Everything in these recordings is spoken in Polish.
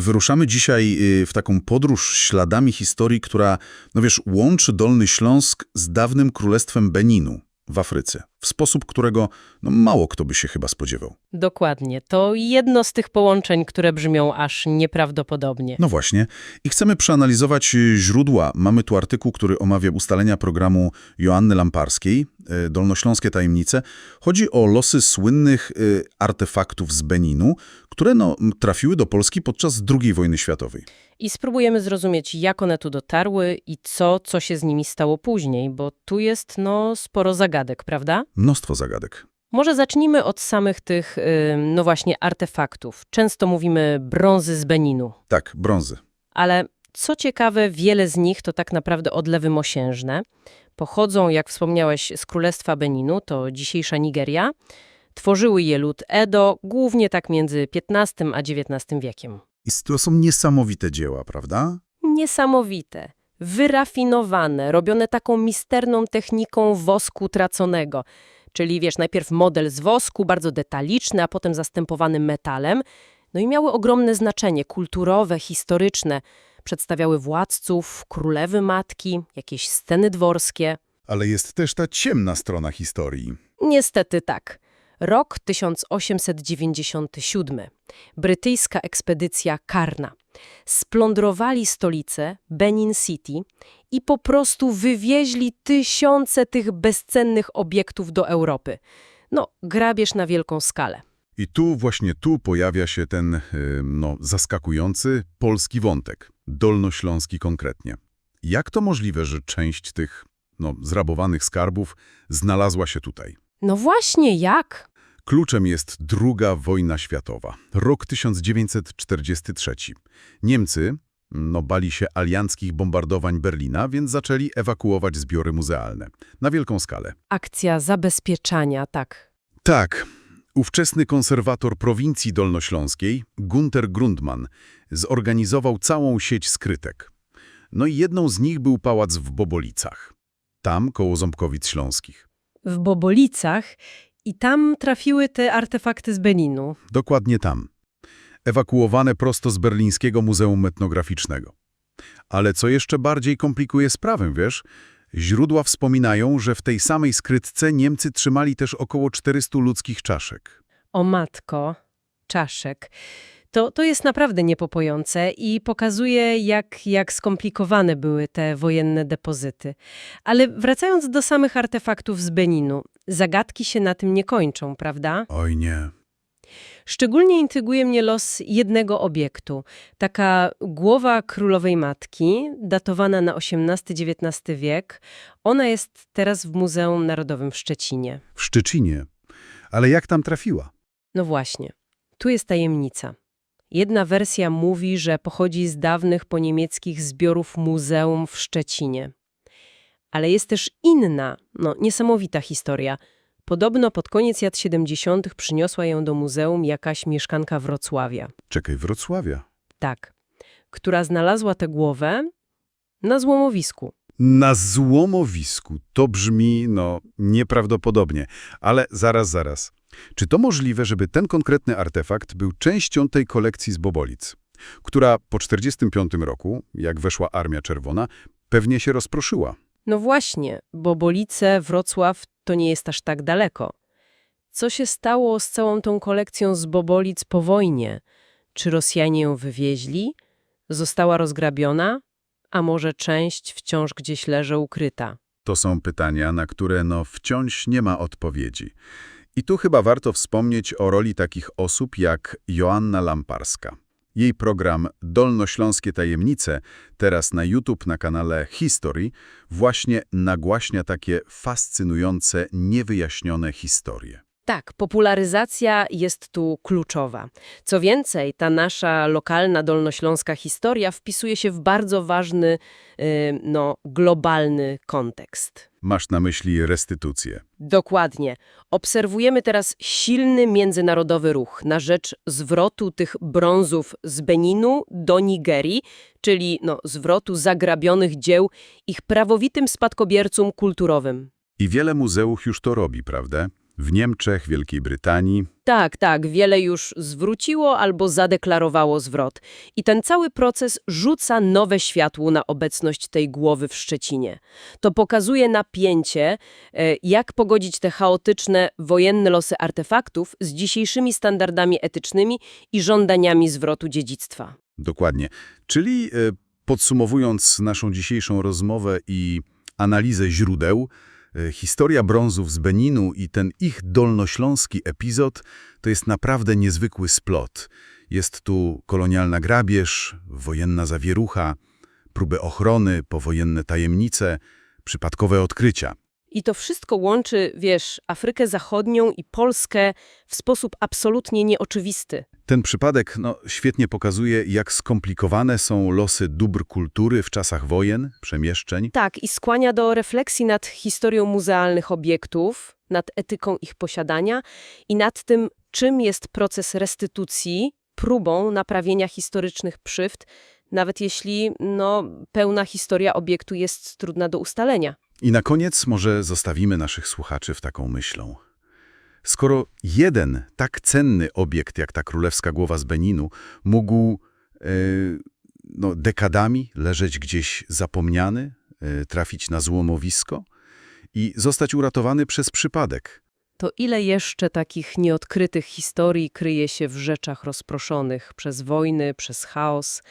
Wyruszamy dzisiaj y, w taką podróż śladami historii, która, no wiesz, łączy Dolny Śląsk z dawnym królestwem Beninu w Afryce, w sposób, którego no, mało kto by się chyba spodziewał. Dokładnie. To jedno z tych połączeń, które brzmią aż nieprawdopodobnie. No właśnie. I chcemy przeanalizować y, źródła. Mamy tu artykuł, który omawia ustalenia programu Joanny Lamparskiej, y, Dolnośląskie Tajemnice. Chodzi o losy słynnych y, artefaktów z Beninu, które no, trafiły do Polski podczas II wojny światowej. I spróbujemy zrozumieć, jak one tu dotarły i co, co się z nimi stało później, bo tu jest, no, sporo zagadek, prawda? Mnóstwo zagadek. Może zacznijmy od samych tych, ym, no właśnie, artefaktów. Często mówimy brązy z Beninu, Tak, brązy. ale co ciekawe, wiele z nich to tak naprawdę odlewy mosiężne. Pochodzą, jak wspomniałeś, z Królestwa Beninu, to dzisiejsza Nigeria. Tworzyły je lud Edo, głównie tak między XV a XIX wiekiem. I to są niesamowite dzieła, prawda? Niesamowite, wyrafinowane, robione taką misterną techniką wosku traconego. Czyli wiesz, najpierw model z wosku, bardzo detaliczny, a potem zastępowany metalem. No i miały ogromne znaczenie kulturowe, historyczne. Przedstawiały władców, królewy matki, jakieś sceny dworskie. Ale jest też ta ciemna strona historii. Niestety tak. Rok 1897. Brytyjska ekspedycja Karna. Splądrowali stolicę Benin City i po prostu wywieźli tysiące tych bezcennych obiektów do Europy. No, grabież na wielką skalę. I tu, właśnie tu pojawia się ten, y, no, zaskakujący polski wątek. Dolnośląski konkretnie. Jak to możliwe, że część tych, no, zrabowanych skarbów znalazła się tutaj? No właśnie, jak? Kluczem jest II wojna światowa, rok 1943. Niemcy no, bali się alianckich bombardowań Berlina, więc zaczęli ewakuować zbiory muzealne na wielką skalę. Akcja zabezpieczania, tak. Tak, ówczesny konserwator prowincji dolnośląskiej, Gunter Grundmann, zorganizował całą sieć skrytek. No i jedną z nich był pałac w Bobolicach, tam koło Ząbkowic Śląskich. W Bobolicach i tam trafiły te artefakty z Beninu. Dokładnie tam. Ewakuowane prosto z berlińskiego Muzeum Etnograficznego. Ale co jeszcze bardziej komplikuje sprawę, wiesz? Źródła wspominają, że w tej samej skrytce Niemcy trzymali też około 400 ludzkich czaszek. O matko, czaszek. To, to jest naprawdę niepokojące i pokazuje, jak, jak skomplikowane były te wojenne depozyty. Ale wracając do samych artefaktów z Beninu, zagadki się na tym nie kończą, prawda? Oj nie. Szczególnie intryguje mnie los jednego obiektu. Taka głowa królowej matki, datowana na XVIII-XIX wiek. Ona jest teraz w Muzeum Narodowym w Szczecinie. W Szczecinie. Ale jak tam trafiła? No właśnie, tu jest tajemnica. Jedna wersja mówi, że pochodzi z dawnych poniemieckich zbiorów muzeum w Szczecinie. Ale jest też inna, no niesamowita historia. Podobno pod koniec lat 70. przyniosła ją do muzeum jakaś mieszkanka Wrocławia. Czekaj, Wrocławia. Tak, która znalazła tę głowę na złomowisku. Na złomowisku. To brzmi, no, nieprawdopodobnie. Ale zaraz, zaraz. Czy to możliwe, żeby ten konkretny artefakt był częścią tej kolekcji z Bobolic, która po 45 roku, jak weszła Armia Czerwona, pewnie się rozproszyła? No właśnie, bo Bolice, Wrocław to nie jest aż tak daleko. Co się stało z całą tą kolekcją z Bobolic po wojnie? Czy Rosjanie ją wywieźli? Została rozgrabiona? A może część wciąż gdzieś leży ukryta? To są pytania, na które no wciąż nie ma odpowiedzi. I tu chyba warto wspomnieć o roli takich osób jak Joanna Lamparska. Jej program Dolnośląskie Tajemnice, teraz na YouTube na kanale History, właśnie nagłaśnia takie fascynujące, niewyjaśnione historie. Tak, popularyzacja jest tu kluczowa. Co więcej, ta nasza lokalna dolnośląska historia wpisuje się w bardzo ważny, yy, no, globalny kontekst. Masz na myśli restytucję. Dokładnie. Obserwujemy teraz silny międzynarodowy ruch na rzecz zwrotu tych brązów z Beninu do Nigerii, czyli no, zwrotu zagrabionych dzieł ich prawowitym spadkobiercom kulturowym. I wiele muzeów już to robi, prawda? W Niemczech, Wielkiej Brytanii. Tak, tak, wiele już zwróciło albo zadeklarowało zwrot. I ten cały proces rzuca nowe światło na obecność tej głowy w Szczecinie. To pokazuje napięcie, e, jak pogodzić te chaotyczne, wojenne losy artefaktów z dzisiejszymi standardami etycznymi i żądaniami zwrotu dziedzictwa. Dokładnie. Czyli e, podsumowując naszą dzisiejszą rozmowę i analizę źródeł, historia brązów z Beninu i ten ich dolnośląski epizod to jest naprawdę niezwykły splot. Jest tu kolonialna grabież, wojenna zawierucha, próby ochrony, powojenne tajemnice, przypadkowe odkrycia. I to wszystko łączy, wiesz, Afrykę Zachodnią i Polskę w sposób absolutnie nieoczywisty. Ten przypadek no, świetnie pokazuje, jak skomplikowane są losy dóbr kultury w czasach wojen, przemieszczeń. Tak, i skłania do refleksji nad historią muzealnych obiektów, nad etyką ich posiadania i nad tym, czym jest proces restytucji, próbą naprawienia historycznych przywd, nawet jeśli no, pełna historia obiektu jest trudna do ustalenia. I na koniec może zostawimy naszych słuchaczy w taką myślą. Skoro jeden tak cenny obiekt jak ta królewska głowa z Beninu mógł e, no, dekadami leżeć gdzieś zapomniany, e, trafić na złomowisko i zostać uratowany przez przypadek, To ile jeszcze takich nieodkrytych historii kryje się w rzeczach rozproszonych przez wojny, przez chaos,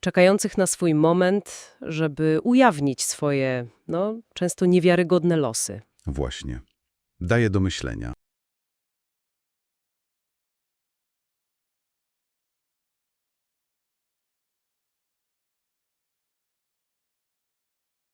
czekających na swój moment, żeby ujawnić swoje, no, często niewiarygodne losy. właśnie, daje do myślenia.